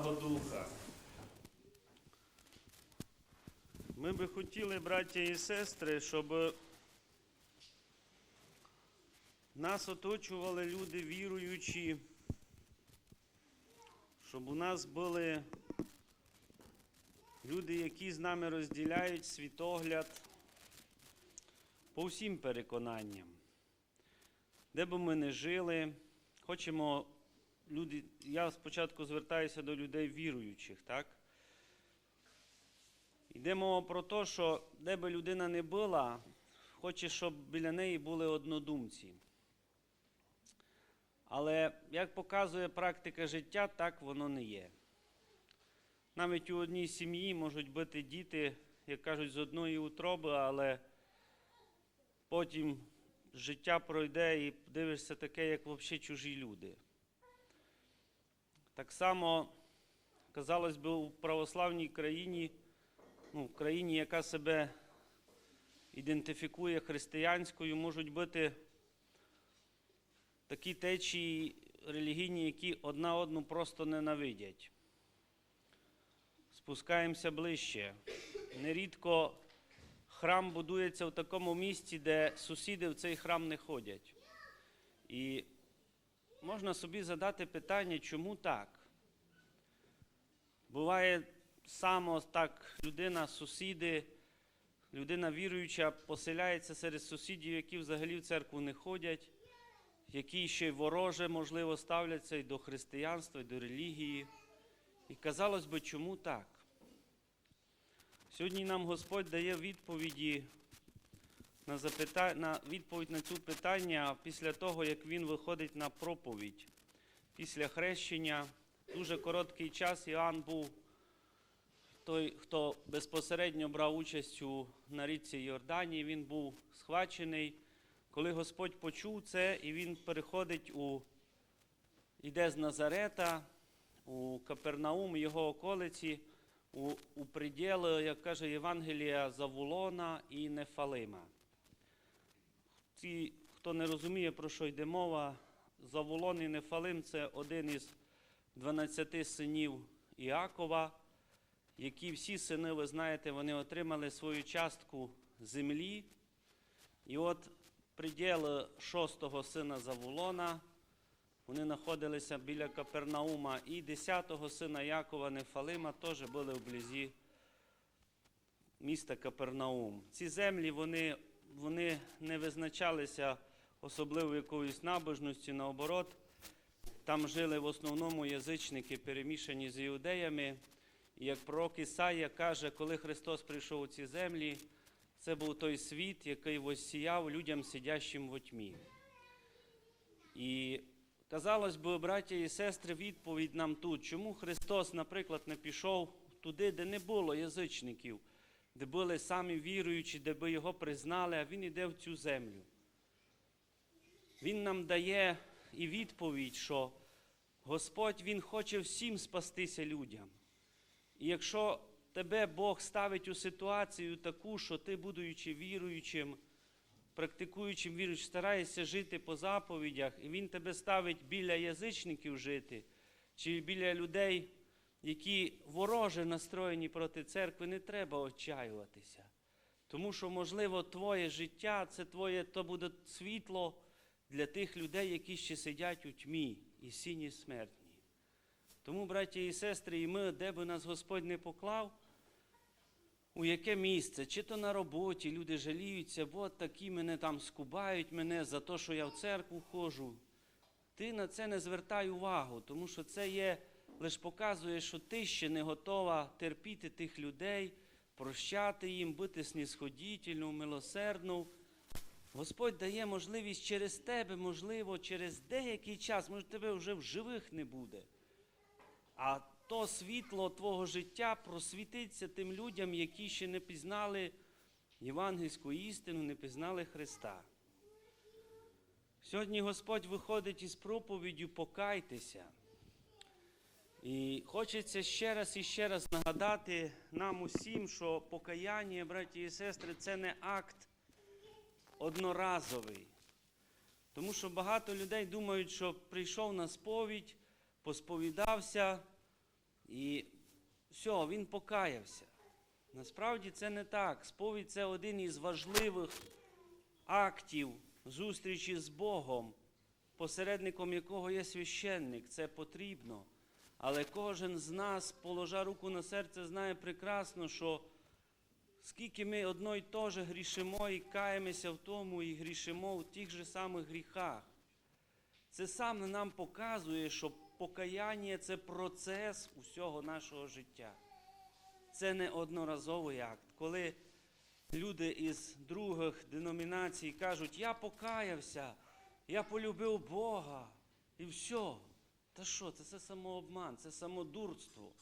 Святого Духа. Ми би хотіли, браття і сестри, щоб нас оточували люди віруючі, щоб у нас були люди, які з нами розділяють світогляд по всім переконанням. Де би ми не жили, хочемо люди, я спочатку звертаюся до людей віруючих, так? Йде мова про те, що де би людина не була, хоче, щоб біля неї були однодумці. Але як показує практика життя, так воно не є. Навіть у одній сім'ї можуть бути діти, як кажуть, з одної утроби, але потім життя пройде і дивишся таке, як взагалі чужі люди. Так само, казалось би, у православній країні, ну, в країні, яка себе ідентифікує християнською, можуть бути такі течії релігійні, які одна одну просто ненавидять. Спускаємося ближче. Нерідко храм будується в такому місці, де сусіди в цей храм не ходять. І можна собі задати питання, чому так? Буває само так, людина, сусіди, людина віруюча поселяється серед сусідів, які взагалі в церкву не ходять, які ще й вороже, можливо, ставляться і до християнства, і до релігії. І казалось би, чому так? Сьогодні нам Господь дає відповіді на, запита... на відповідь на це питання після того, як він виходить на проповідь. Після хрещення дуже короткий час Іоанн був той, хто безпосередньо брав участь у, на річці Йорданії, він був схвачений. Коли Господь почув це, і він переходить у йде з Назарета у Капернаум, його околиці, у, у приділи, як каже Євангелія, Завулона і Нефалима. Ті, хто не розуміє, про що йде мова, Завулон і Нефалим це один із 12 синів Іакова, які всі сини, ви знаєте, вони отримали свою частку землі. І от приділ шостого сина Завулона, вони знаходилися біля Капернаума, і 10-го сина Якова Нефалима теж були вблизі міста Капернаум. Ці землі вони, вони не визначалися особливо якоюсь набожністю, наоборот, там жили в основному язичники, перемішані з іудеями. І як пророк Ісая каже, коли Христос прийшов у ці землі, це був той світ, який воссіяв людям, сидящим в тьмі. І казалось би, браття і сестри, відповідь нам тут, чому Христос, наприклад, не пішов туди, де не було язичників, де були самі віруючі, де би його признали, а Він іде в цю землю. Він нам дає і відповідь, що Господь Він хоче всім спастися людям. І якщо тебе Бог ставить у ситуацію таку, що ти, будучи віруючим, практикуючим віруючим, стараєшся жити по заповідях, і Він тебе ставить біля язичників жити, чи біля людей, які вороже настроєні проти церкви, не треба отчаюватися. Тому що, можливо, твоє життя це твоє, то буде світло для тих людей, які ще сидять у тьмі і сіні смертні. Тому, браті і сестри, і ми, де би нас Господь не поклав, у яке місце, чи то на роботі люди жаліються, бо такі мене там скубають мене за те, що я в церкву ходжу. Ти на це не звертай увагу, тому що це є, лише показує, що ти ще не готова терпіти тих людей, прощати їм, бути снісходітельною, милосердною. Господь дає можливість через тебе, можливо, через деякий час, може, тебе вже в живих не буде. А то світло твого життя просвітиться тим людям, які ще не пізнали євангельську істину, не пізнали Христа. Сьогодні Господь виходить із проповіддю Покайтеся. І хочеться ще раз і ще раз нагадати нам усім, що покаяння, браті і сестри, це не акт одноразовий. Тому що багато людей думають, що прийшов на сповідь, посповідався І все, він покаявся. Насправді це не так. Сповідь це один із важливих актів зустрічі з Богом, посередником якого є священник. Це потрібно. Але кожен з нас, положа руку на серце, знає прекрасно, що скільки ми одно й то же грішимо і каємося в тому, і грішимо в тих же самих гріхах. Це саме нам показує, що покаяння це процес усього нашого життя. Це не одноразовий акт. Коли люди із других деномінацій кажуть, я покаявся, я полюбив Бога, і все. Та що, це, це самообман, це самодурство.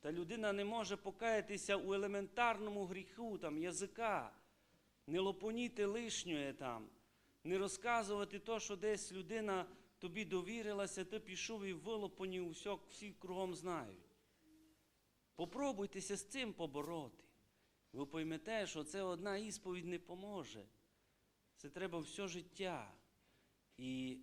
Та людина не може покаятися у елементарному гріху, там, язика, не лопоніти лишньої там, не розказувати то, що десь людина тобі довірилася, ти пішов і вилопонів, все, всі кругом знають. Попробуйтеся з цим побороти. Ви поймете, що це одна ісповідь не поможе. Це треба все життя. І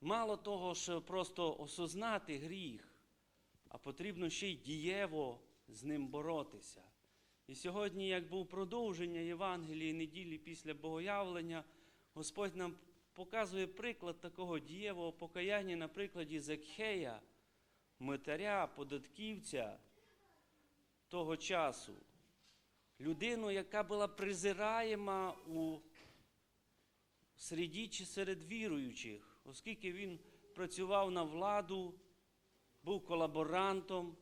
мало того, що просто осознати гріх, а потрібно ще й дієво з ним боротися. І сьогодні, як був продовження Євангелії неділі після Богоявлення, Господь нам показує приклад такого дієвого покаяння на прикладі Закхея, митаря, податківця того часу. Людину, яка була презираєма у середі чи серед віруючих, оскільки він працював на владу, був колаборантом,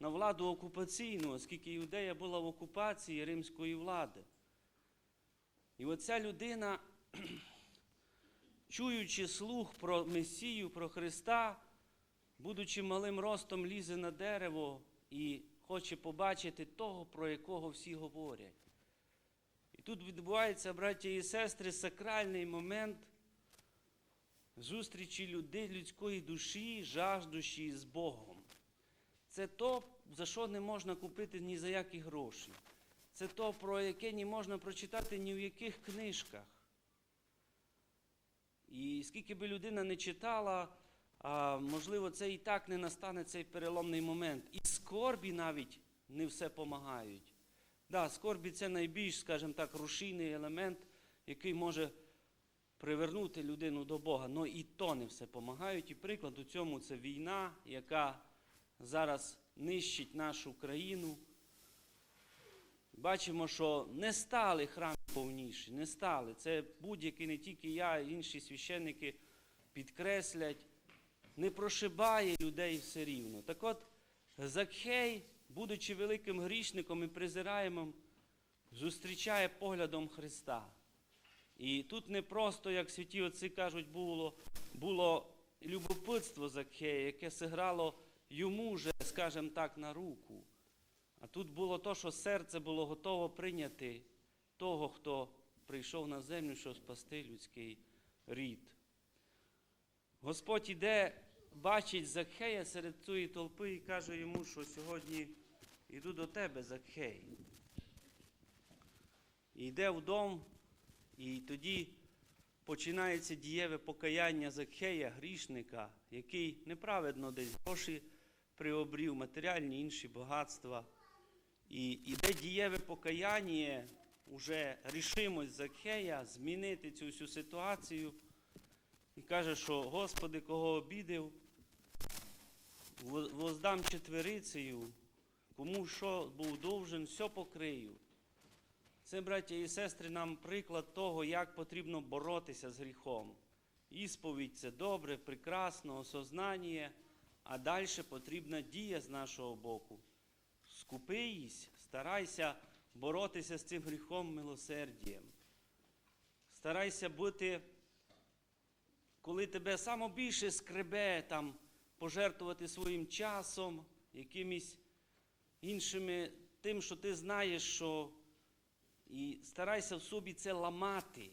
на владу окупаційну, оскільки Іудея була в окупації римської влади. І оця людина, чуючи слух про Месію, про Христа, будучи малим ростом, лізе на дерево і хоче побачити того, про якого всі говорять. І тут відбувається, браті і сестри, сакральний момент зустрічі людей, людської душі, жаждущі з Богом. Це то, за що не можна купити ні за які гроші. Це то, про яке не можна прочитати ні в яких книжках. І скільки би людина не читала, можливо, це і так не настане цей переломний момент. І скорбі навіть не все помагають. Да, скорбі це найбільш, скажімо так, рушійний елемент, який може привернути людину до Бога. але і то не все помагають. І приклад у цьому це війна, яка зараз нищить нашу країну. Бачимо, що не стали храми повніші, не стали. Це будь-який, не тільки я, інші священники підкреслять, не прошибає людей все рівно. Так от, Закхей, будучи великим грішником і презираємим, зустрічає поглядом Христа. І тут не просто, як святі отці кажуть, було, було любопитство Закхея, яке зіграло йому вже, скажімо так, на руку. А тут було то, що серце було готово прийняти того, хто прийшов на землю, щоб спасти людський рід. Господь іде, бачить Закхея серед цієї толпи і каже йому, що сьогодні йду до тебе, Закхей. І йде в дом, і тоді починається дієве покаяння Закхея, грішника, який неправедно десь гроші приобрів, матеріальні інші багатства. І іде дієве покаяння, уже рішимость Закхея змінити цю всю ситуацію. І каже, що Господи, кого обідив, воздам четверицею, кому що був довжен, все покрию. Це, браття і сестри, нам приклад того, як потрібно боротися з гріхом. Ісповідь це добре, прекрасно, осознання, а далі потрібна дія з нашого боку. Скупись, старайся боротися з цим гріхом милосердієм. Старайся бути, коли тебе само більше скребе, там, пожертвувати своїм часом, якимись іншими, тим, що ти знаєш, що. І старайся в собі це ламати.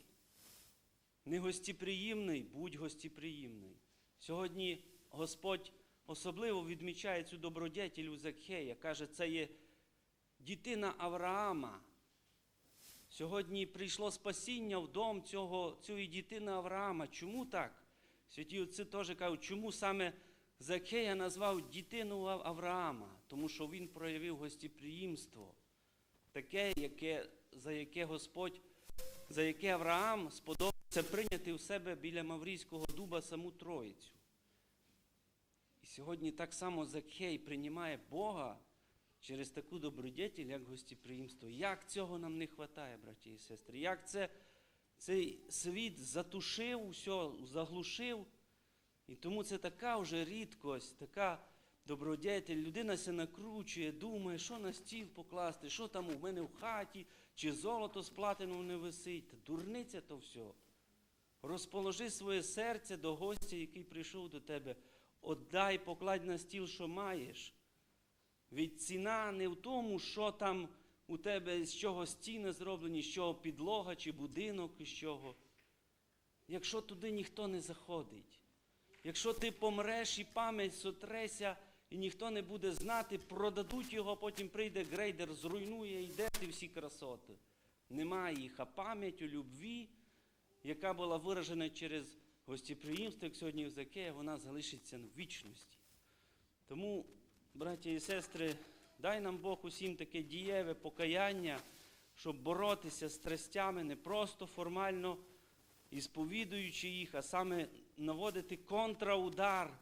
Не гостєприємний, будь гостєприємний. Сьогодні Господь особливо відмічає цю добродетель Закхея. Каже, це є дитина Авраама. Сьогодні прийшло спасіння в дом цього, цієї дитини Авраама. Чому так? Святі отці теж кажуть, чому саме Закея назвав дітину Авраама, тому що він проявив гостеприємство, таке, яке, за яке Господь, за яке Авраам сподобався прийняти в себе біля Маврійського дуба саму Троїцю. І сьогодні так само Закхей приймає Бога через таку добродетель, як гостеприємство. Як цього нам не вистачає, браті і сестри? Як це цей світ затушив, все, заглушив. І тому це така вже рідкость, така добродетель. Людина се накручує, думає, що на стіл покласти, що там у мене в хаті, чи золото з платином не висить. Дурниця то все. Розположи своє серце до гостя, який прийшов до тебе. Отдай, покладь на стіл, що маєш. Від ціна не в тому, що там у тебе з чого стіни зроблені, з чого підлога чи будинок, із чого. Якщо туди ніхто не заходить, якщо ти помреш і пам'ять сотреся, і ніхто не буде знати, продадуть його, потім прийде грейдер, зруйнує, і де ти всі красоти. Немає їх, а пам'ять у любві, яка була виражена через гостєприємство, як сьогодні в Закея, вона залишиться в вічності. Тому, браті і сестри, дай нам Бог усім таке дієве покаяння, щоб боротися з страстями не просто формально і сповідуючи їх, а саме наводити контраудар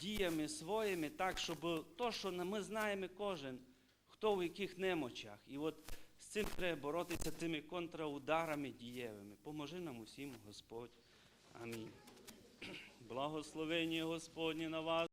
діями своїми, так, щоб то, що ми знаємо кожен, хто в яких немочах. І от з цим треба боротися тими контраударами дієвими. Поможи нам усім, Господь. Амінь. Благословення Господні на вас.